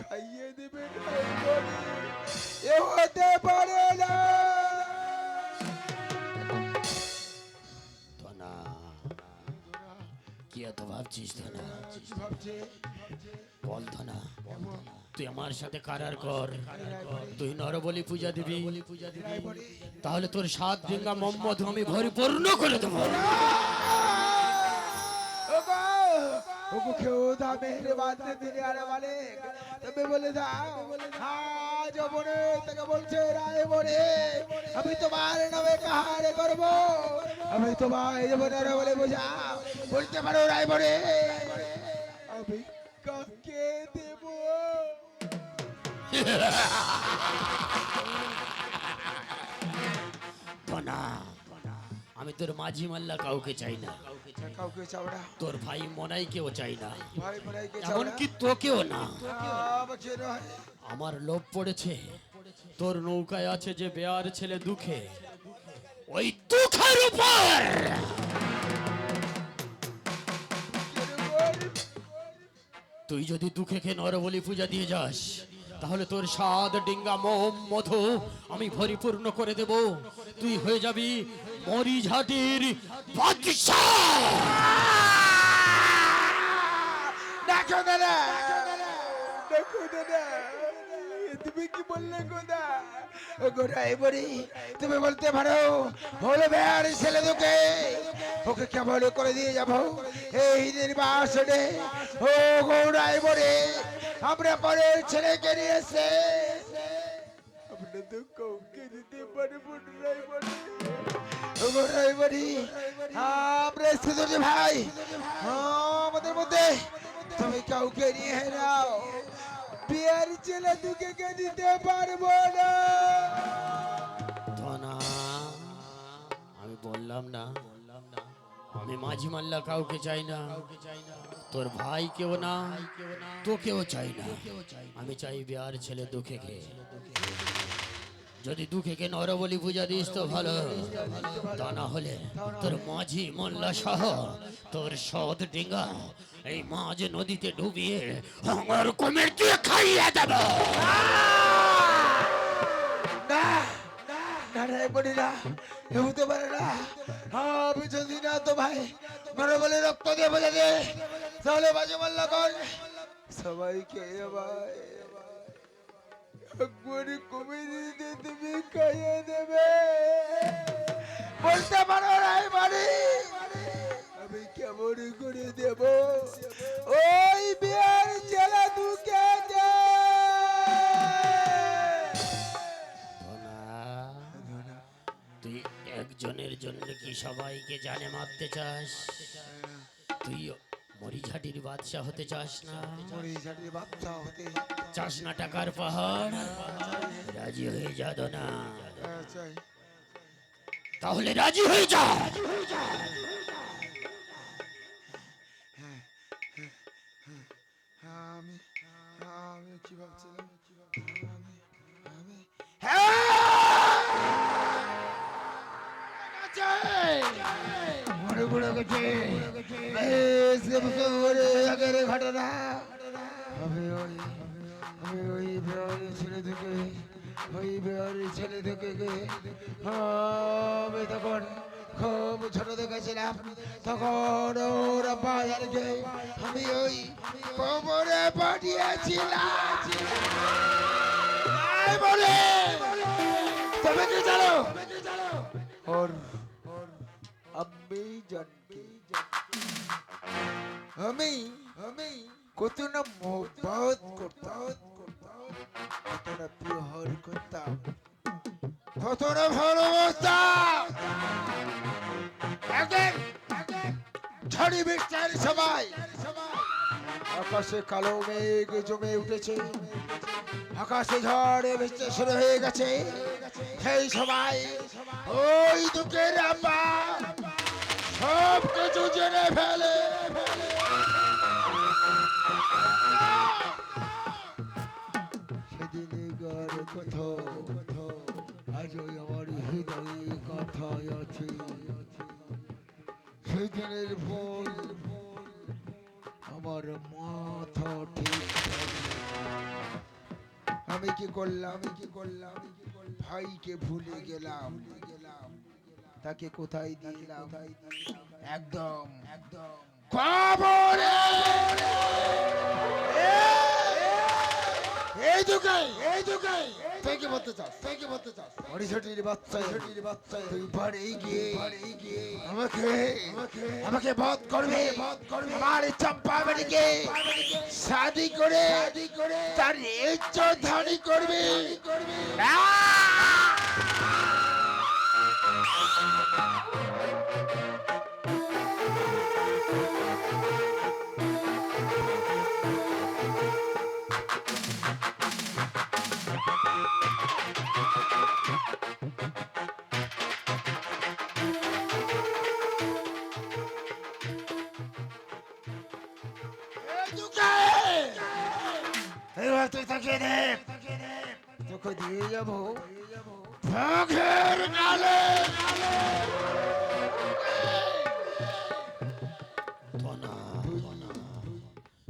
খাইয়ে দেবে এ হতে পারে না ধনা কি এত ভাবছিস ধনা বল ধনা তুই আমার সাথে কারার কর তুই নরবলি পূজা দিবি তাহলে তোর সাত ডিঙ্গা মোহাম্মদ আমি পরিপূর্ণ করে দেবো ওগো বাঁধতে দিলে আরে মালিক বলে যবনে তাকে বলছে, রায় বলে আমি তোমার নামে কাহারে করব? আমি তোমার জীবনের বলে বোঝা। বলতে পারো, রায় বনে, আমি কাকে দেব? তোর মাঝি মাল্লা কাউকে চাই না। কাউকে চাওড়া তোর ভাই মনাই কেউ চাই না। এমনকি তোকেও না। আমার লোভ পড়েছে। তোর নৌকায় আছে যে বেয়ার ছেলে দুঃখে। ওই দুঃখের উপর! তুই যদি দুঃখেকে নরবলি পূজা দিয়ে যাস তাহলে তোর স্বাদ ডিঙ্গা মোম মধু আমি পরিপূর্ণ করে দেব। তুই হয়ে যাবি মরিঝাটির দেখো দাদা দেখো দাদা, তুমি কি বললে গোদা গোড়াই বড়ি তুমি বলতে পারো বলবে আর ছেলে তোকে, ওকে কেমন করে দিয়ে যাব এই নির্বাসনে। ও গৌড়াই বড়ি আমরা পরে ছেলেকে নিয়েছে আমরা তো কাউকে দিতে পারব ভাই। হ্যাঁ, আমাদের মধ্যে। তুমি কাউকে নিয়ে নাও বিয়ের ছেলে দুকে কে দিতে পারব না। আমি বললাম না। বললাম না আমি মাঝি মাল্লা কাউকে চাই না। তোর ভাই কেউ না তোকেও চাই না। আমি চাই বিয়ার ছেলে দুঃখেকে যদি দুঃখেকে নরবলি পূজা দিস তো ভালো। তা না হলে তোর মাঝি মোল্লা সহ তোর সদ ডিঙ্গা এই মাঝ নদীতে ডুবিয়ে আমার কমের দিয়ে খাইয়ে দেবো। পারে না। যদি না তো ভাই রক্ত দিয়ে বোঝা দে। তাহলে কর। সবাইকে ভাই। একবারে কমে দিতে তুমি খাইয়ে দেবে। বলতে পারো রাই বাড়ি। আমি কেমন করে দেব? ওই বিয়ের ছেলে দুকে তুই একজনের জন্য কি সবাইকে জানে মারতে চাস? তুই মরিঝাটির বাদশা হতে চাস না। মরিচাটির বাচ্চা হতে চাস না টাকার পাহাড়। রাজি হয়ে যা না তাহলে রাজি হয়ে যা। আমি আমি কি ভাবছিলাম? আমি আমি মরে ঘটনা। হবে ওই হবে ওই ছেলে থেকে, ওই বেয়ারি ছেলে থেকে আমি তখন খুব ছোট দেখেছিলাম। তখন ওরা বাজারকে আমি ওই কোমরে পাঠিয়েছিলাম। ওর আমি আমি কত না করতাম কত না প্রহর করতাম কত না ভালোবাসতাম সময় আকাশে কালো মেঘ জমে উঠেছে, আকাশে ঝড়ে বৃষ্টি শুরু হয়ে গেছে। সেই সময় ওই দুঃখের আব্বা সব কিছু জেনে ফেলে। কথা আজও আমার হৃদয়ে কথায় আছে। সেদিনের ফল আমার মাথা ঠিক আমি কি করলাম আমি কি করলাম? ভাইকে ভুলে গেলাম গেলাম। তাকে কোথায় দিলাম? একদম। একদম। কবরে এই দুকাই এই দুকাই তুই কি বলতে চাস তুই কি বলতে চাস। বাচ্চা হরিছটির বাচ্চা। তুই বাড়ি গিয়ে বাড়ি গিয়ে আমাকে আমাকে। আমাকে বধ করবে। বধ করবে। আমার চম্পা বাড়িকে শাদি করে শাদি করে তার ইজ্জত ধারী করবে। না এবার তুই তাকে দে তোকে দিয়ে যাব ভাগের।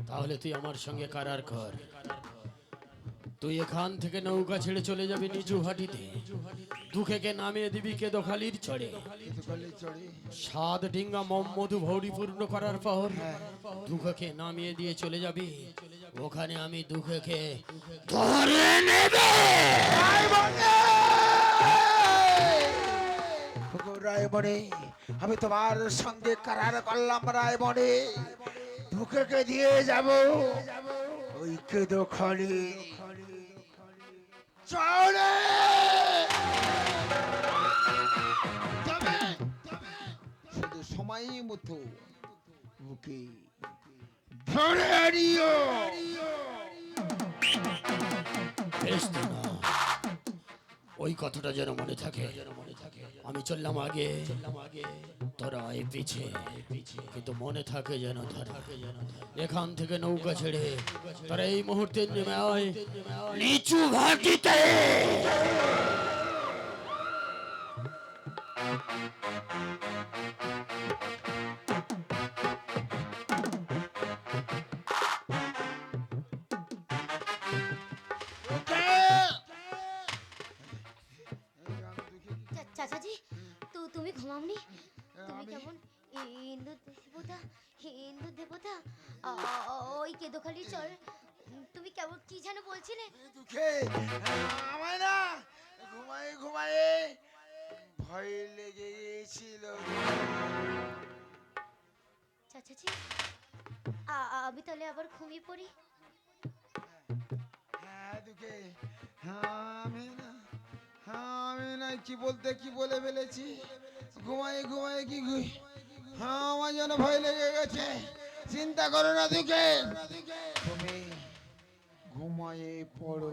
তাহলে তুই আমার সঙ্গে কারার কর তুই এখান থেকে নৌকা ছেড়ে চলে যাবি নিচু হাটিতে। দুঃখেকে নামিয়ে দিবি কে দোখালির চড়ে। সাত ডিঙ্গা মম মধু ভৌরি পূর্ণ করার পর দুঃখকে নামিয়ে দিয়ে চলে যাবি। ওখানে আমি দুঃখকে ধরে নেবে! রায়মণি, আমি তোমার সঙ্গে কারার করলাম রায়মণি। দুঃখকে দিয়ে যাব। ওই কেদো খলি চলে! শুধু সময় মতো বুকে ধরে না। ওই কথাটা যেন মনে থাকে। আমি চললাম আগে। তোরা পিছে। কিন্তু মনে থাকে যেন এখান থেকে নৌকা ছেড়ে তোরা এই মুহূর্তে নেমে নিচু ঘাটিতে। চাচাজি। আমি তাহলে আবার ঘুমিয়ে পড়ি। হ্যাঁ হ্যাঁ আমি না হ্যাঁ আমি না কি বলতে কি বলে ফেলেছি? ঘুমাই ঘুমাই কি ঘুই হ্যাঁ আমার যেন ভয় লেগে গেছে। চিন্তা করো না দুঃখে। তুমি ঘুমায়ে পড়ো।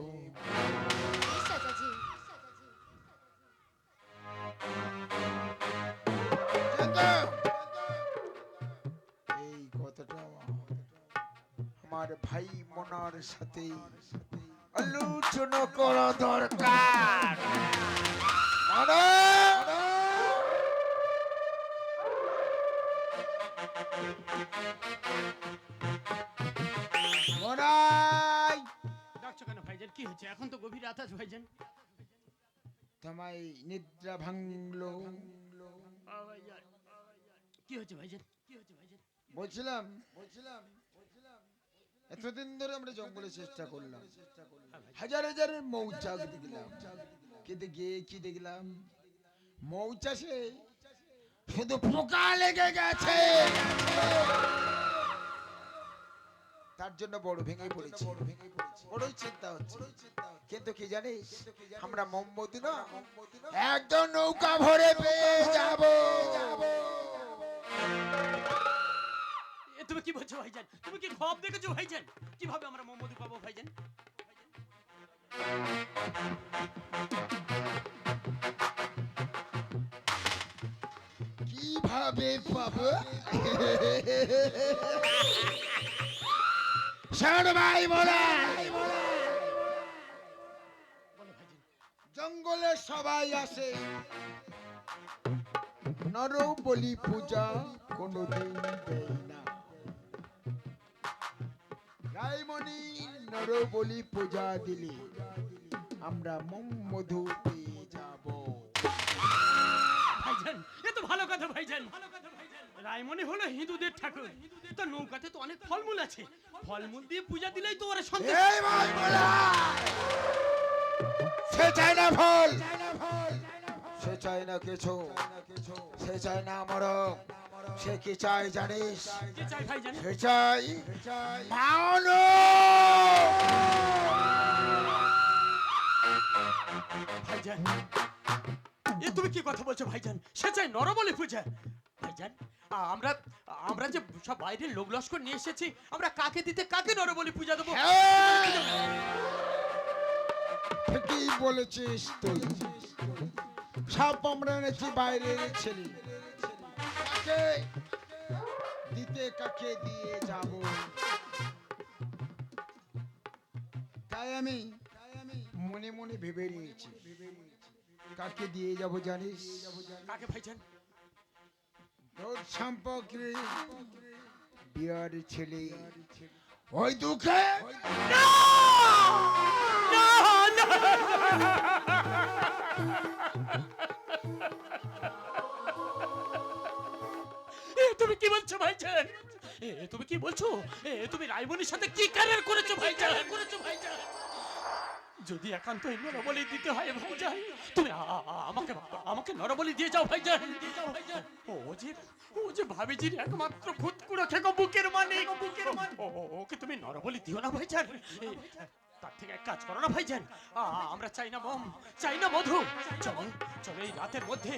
চাচাজি আমার ভাই মনার সাথে আলোচনা করা দরকার! ডাকছো কেন ভাইজান? কি হচ্ছে? এখন তো গভীর রাত আছে ভাইজান। তোমায় নিদ্রা ভাঙলো। কি হচ্ছে ভাইজান? কি হচ্ছে ভাইজান? বলছিলাম বলছিলাম। এতদিন ধরে আমরা জঙ্গলে চেষ্টা করলাম। হাজার হাজার মৌচাক দেখলাম। কিন্তু গিয়ে কি দেখলাম? মৌচাষে শুধু পোকা লেগে গেছে। তার জন্য বড় ভেঙে পড়েছে। বড়ই চিন্তা হচ্ছে। কিন্তু কি জানিস? আমরা মোমবতী না একদম নৌকা ভরে পেয়ে যাব। ভাইজান, তুমি কি খব দেখেছ ভাইজান? কীভাবে আমরা মোহাম্মদ পাবো ভাইজান? কীভাবে পাবো? শোন ভাই, বলে। জঙ্গলে সবাই আসে। নর বলি পূজা কোনোদিন দেয় না। নর বলি পূজা দিলে। আমরা মোম মধু পেয়ে যাব। ভাইজান এ তো ভালো কথা ভাইজান। রায়মণি হলো হিন্দুদের ঠাকুর। তো নৌকাতে তো অনেক ফলমূল আছে। ফলমূল দিয়ে পূজা দিলেই তো ওরা সন্তুষ্ট। এই ভাই বলা! সে চায় না ফল। সে চায় না কিছু। সে চায় না মরম। সে কি জানিস? চাই ভাইজান সে চাই মানো ভাইজান এ তুমি কি কথা বলছো ভাইজান? সে চাই নরবলি পূজা। ভাইজান আমরা আমরা যে সব বাইরের লোক লস্কর নিয়ে এসেছি আমরা কাকে দিতে কাকে নরবলি পূজা দেবো? ঠিকই বলেছিস তুই। সব আমরা এনেছি বাইরের ছেলে। কাকে? দিতে কাকে দিয়ে যাব? তাই আমি মনে মনে ভেবে নিয়েছি। কাকে দিয়ে যাব জানিস? কাকে ভাইজান? তোর সম্পর্কে বিয়ার ছেলে। ওই দুঃখে? এ তুমি কি বলছো ভাইজান? এ, তুমি কি বলছো? এ, তুমি রাইমনির সাথে কি কারার করেছ ভাইজান? করেছ ভাইজান যদি একান্ত নরবলি দিতে হয় ভাইজান, তুমি আমাকে আমাকে নরবলি দিয়ে যাও ভাইজান। ও যে ও যে ভাবিজির একমাত্র খুদকুড়ো খেকো বুকের মালিক। বুকের মালিক ওকে তুমি নরবলি দিও না ভাইজান। তার থেকে এক কাজ করো না ভাইজান। আমরা চাই না মম, চাই না মধু। এই রাতের মধ্যে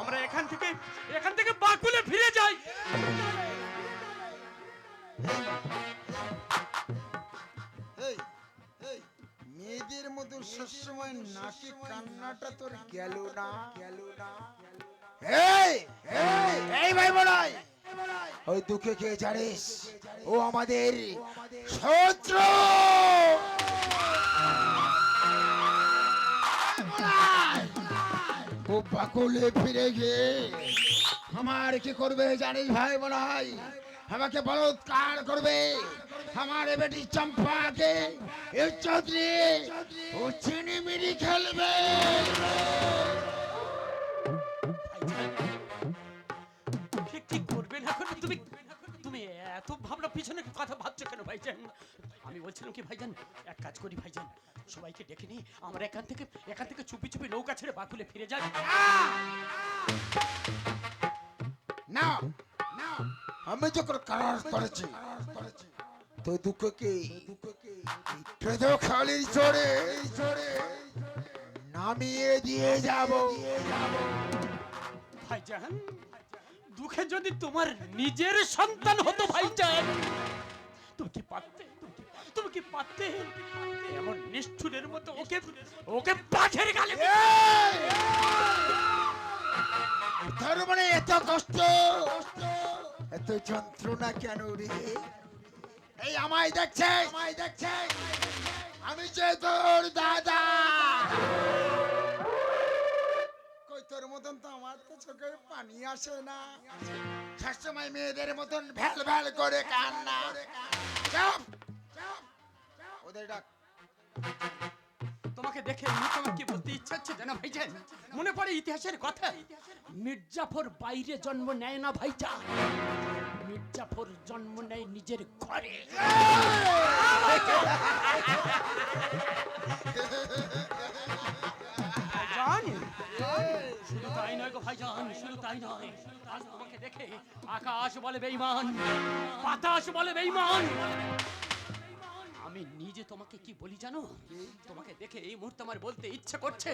আমরা এখান থেকে এখান থেকে বাকুলে ফিরে যাই। মেয়েদের মতো সবসময় নাকি কান্নাটা তোর গেল না? গেল না ওই দুঃখে ও আমাদের শত্রু! ও বাকুলে ফিরে গিয়ে আমার কি করবে জানিস ভাই বলাই আমাকে বলৎকার করবে। আমার বেটি চম্পাকে ইজ্জত নিয়ে খেলবে। তুমি তুমি এত ভাবনা পিছনে কথা ভাবছ কেন ভাইজান? আমি বলছিলাম কি ভাইজান এক কাজ করি ভাইজান সবাইকে ডেকে নিয়ে আমরা এখান থেকে এখান থেকে চুপি চুপি নৌকা ছেড়ে বাকুলে ফিরে যাই। না না আমি যখন কারার করেছি। তো দুঃখকে পেদ খালির চড়ে চড়ে নামিয়ে দিয়ে যাব। ভাইজান দুঃখে যদি তোমার নিজের সন্তান হতো ভাইজান তুমি কি পারতে? তুমি কি পারতে এমন নিষ্ঠুরের মতো ওকে ওকে পাখের গালে! তার মানে এত কষ্ট। এত যন্ত্রণা কেন রে? এই আমায় দেখছে। আমায় দেখছে। আমি যে তোর দাদা। কই তোর মতন তো আমার তো চোখে পানি আসে না। সবসময় মেয়েদের মতন ভ্যাল ভ্যাল করে কান্না! ওদের ডাক। তোমাকে দেখে কি বলতে ইচ্ছা হচ্ছে জানা ভাইজান? মনে পড়ে ইতিহাসের কথা? মির্জাফর বাইরে জন্ম নেয় না ভাইজান। মির্জাফর জন্ম নেয় নিজের ঘরে। শুধু তাই নয় গো শুধু তাই নয়। আজ তোমাকে দেখে আকাশ বলে বেঈমান, বাতাস বলে বেঈমান। আমি নিজে তোমাকে কি বলি জানো? তোমাকে দেখে এই মুহূর্তে আমার বলতে ইচ্ছে করছে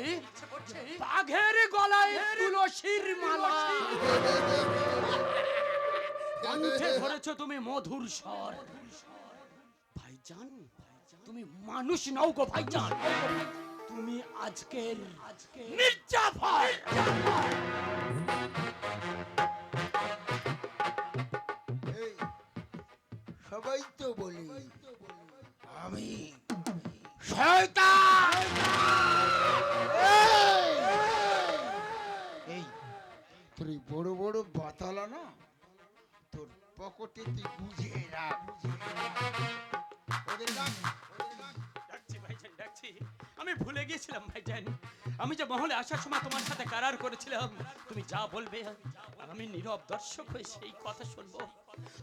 বাঘের গলায় তুলসীর মালা। কণ্ঠে ধরেছো তুমি মধুর স্বর। ভাইজান তুমি মানুষ নও গো ভাইজান। তুমি আজকের আজকে মির্জাফর সবাই তো বলি। আমি এই! তোর বড় বড় বাতালা না, তোর পকেটে তুই বুঝে রাখ। ওদের ডাকছি ভাইজান, ডাকছি। আমি ভুলে গিয়েছিলাম ভাইজান। আমি যে মহলে আসার সময় তোমার সাথে কারার করেছিলাম। তুমি যা বলবে আমি নীরব দর্শক হয়ে সেই কথা শুনব।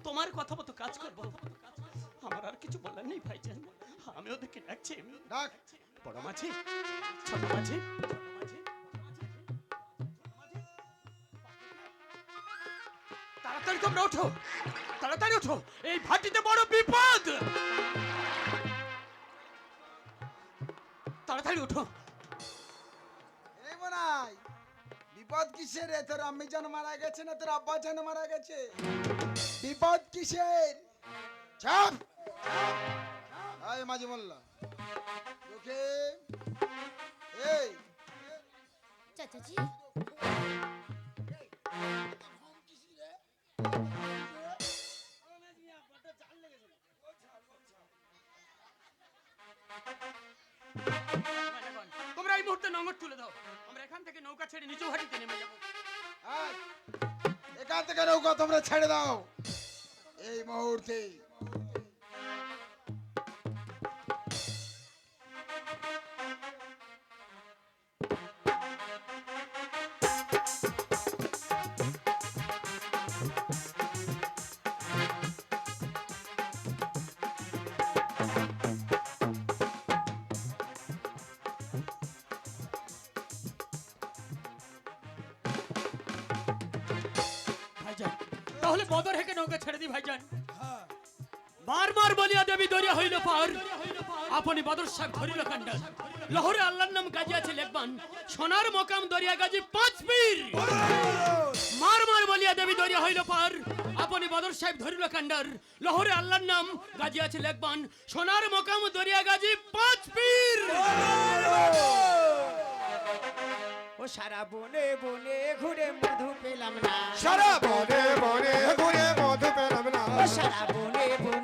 তোমার কথা মতো কাজ করব। আমার আর কিছু বলার নেই ভাইজান। আমি ওদেরকে ডাকছি ডাক। বড় মাঝি ছোট মাঝি তাড়াতাড়ি তোমরা ওঠো তাড়াতাড়ি ওঠো। এই ভাটিতে বড় বিপদ। তাড়াতাড়ি ওঠো। এই বিপদ কিসের রে? তোর আম্মি জান মারা গেছে না তোর আব্বা জান মারা গেছে? বিপদ কিসের? চাপ আয় মাঝি মোল্লা। ওকে এই। চাচাজি। তোমরা এই মুহূর্তে নোংর তুলে দাও। আমরা এখান থেকে নৌকা ছেড়ে নিচু ঘাটিতে নেমে যাব। আয়, এখান থেকে নৌকা তোমরা ছেড়ে দাও। এই মুহূর্তে। তাহলে বদর হেকে নৌকা ছেড়ে দি ভাইজান। বারবার বলিয়া দেবী দরিয়া হইল পার আপনি বদর সাহেব ধরিল কান্ডা লহরে আল্লাহর নাম গাজি আছে লেখবান। সোনার মকাম দরিয়া গাজি পাঁচ পীর। মার মার বলিয়া দেবী দরিয়া হইল পার আপনি বদর সাহেব ধরিল কান্ডার লহরে আল্লাহর নাম গাজি আছে লেখবান। সোনার মকাম দরিয়া গাজি পাঁচ পীর। সারা বনে বনে ঘুরে মধু পেলাম না। সারা বনে বনে ঘুরে মধু পেলাম না। সারা বনে বনে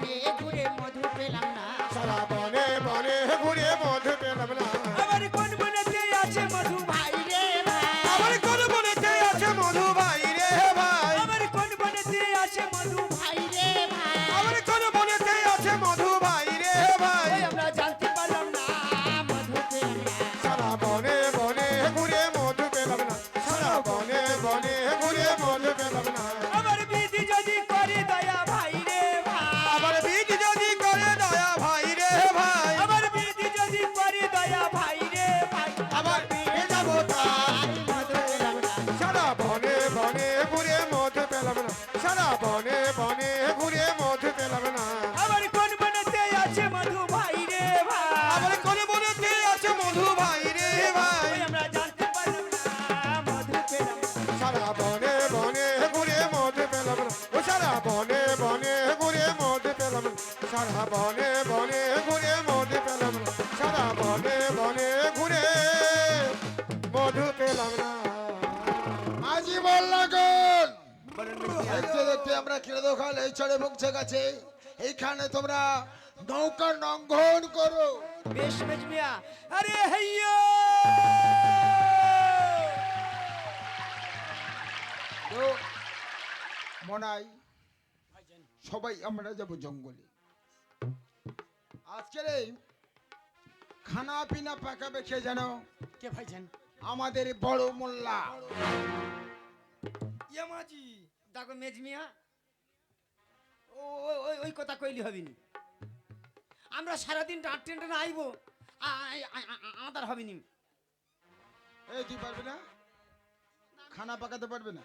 দেখতে আমরা কেড়ে দোকান এই চড়ে পৌঁছে গেছে এইখানে তোমরা নৌকা লঙ্ঘন করো। বেশ বেশ মিয়া। আরে হাইয়া! মনাই সবাই আমরা যাব জঙ্গলে। আজকের এই খানা পিনা পাকাবে কে যেন কে ভাইজান? আমাদের বড় মোল্লা। ইয়ামাজি দেখো মেজ মিয়া ও ও- ওই ওই কথা কইলি হবিনি। আমরা সারাদিন ডাট টেন্টে না আইবো আদার হবিনি। এই তুই পারবি না? খানা পাকাতে পারবে না?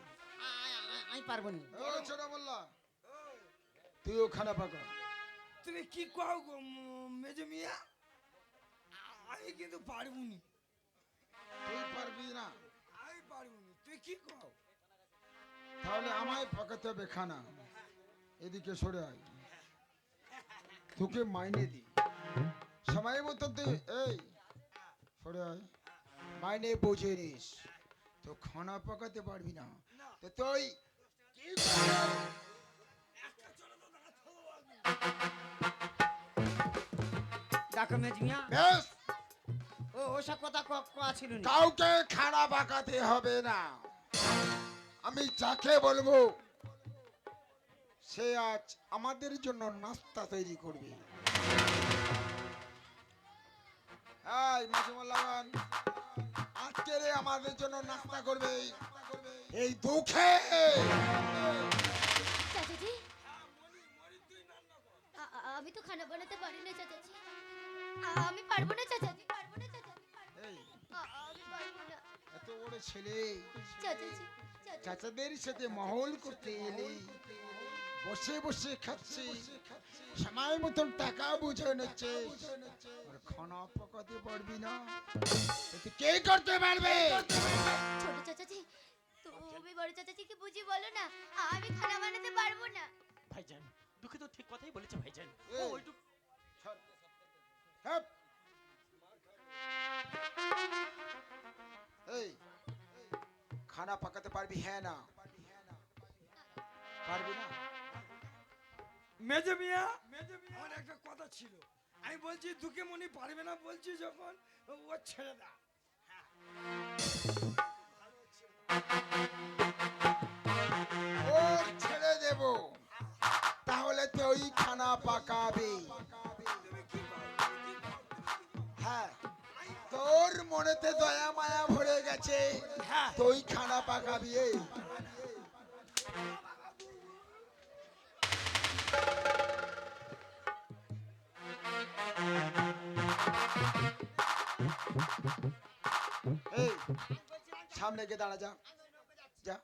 আমি পারব নি। ও ছোট মোল্লা। তুইও খানা পাকা। তুমি কি কও গো মেজে মিয়া? আমি কিন্তু পারবুনি। তুই পারবি না। আমি পারবুনি। তুই কি কও? তাহলে আমায় পাকাতে হবে খানা। এদিকে সরে আয়। তোকে মাইনে দি সময় মতো তুই এই। সরে আয়। মাইনে পৌঁছে নিস। তো খানা পাকাতে পারবি না। তো তুই বেশ ও ওসব কথা ছিল কাউকে খানা পাকাতে হবে না। আমি যাকে বলব সে আজ আমাদের জন্য নাস্তা তৈরি করবে। মাসিমুল্লাহন আজকে আমাদের জন্য নাস্তা করবে এই দুঃখে। চাচাজি আমি তো খানা বানাতে পারি না চাচাজি আমি পারব না চাচাজি পারব না চাচাজি আমি পারব না। এত বড় ছেলে। চাচাজি চাচাদের সাথে মহল করতে এলি বসে বসে খাচ্ছি। সময় মতন টাকা বুঝে নিচ্ছে। আর খানা পকাতে পারবি না। কে করতে পারবে? ছোট চাচাজি তুমি বড় চাচাজিকে বুঝি বলো না আমি খানা বানাতে পারব না। ভাইজান দুঃখে তো ঠিক কথাই বলেছে ভাইজান। ও। এই। খানা পাকাতে পারবি হ্যাঁ না। মেজে মিয়া। মেজে আমার একটা কথা ছিল। আমি বলছি দুকে মনি পারবে না বলছি যখন ও ছেড়ে দা। ও ছেড়ে দেব। তাহলে তুই খানা পাকাবি। হ্যাঁ তোর মনেতে দয়া মায়া ভরে গেছে। তুই খানা পাকাবি সামনে গিয়ে দাঁড়া যা। যা।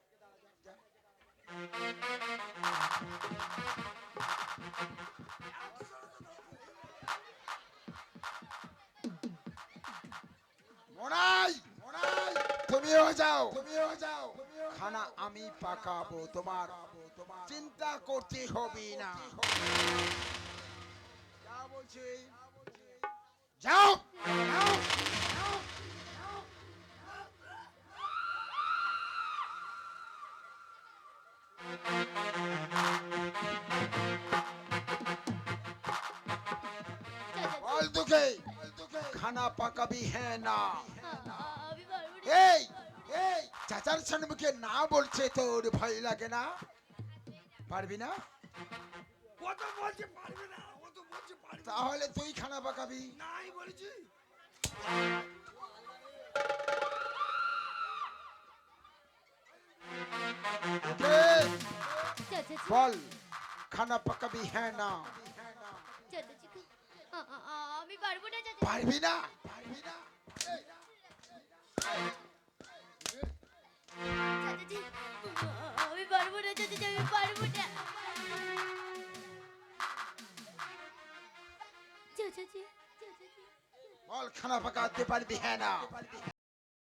আমি পাকাবো তোমার চিন্তা করতে হবে না। যা বলছি। তোকে খানা পাকাবি হ্যাঁ না। এই এই চাচার সম্মুখে না বলছে তোর ভয় লাগে না? পারবি না? ও তো বলছে পারবে না ও তো বলছে পারবে তাহলে তুই খানা পাকাবি? নাই বলেছি। বল খানা পাকাবি হ্যাঁ না? আমি পারব না? চাচাজি পারবি না পারবি না আমি পারব না চাচাজি আমি পারব না চাচাজি বল খানা পাকাতে পারবি হ্যাঁ না?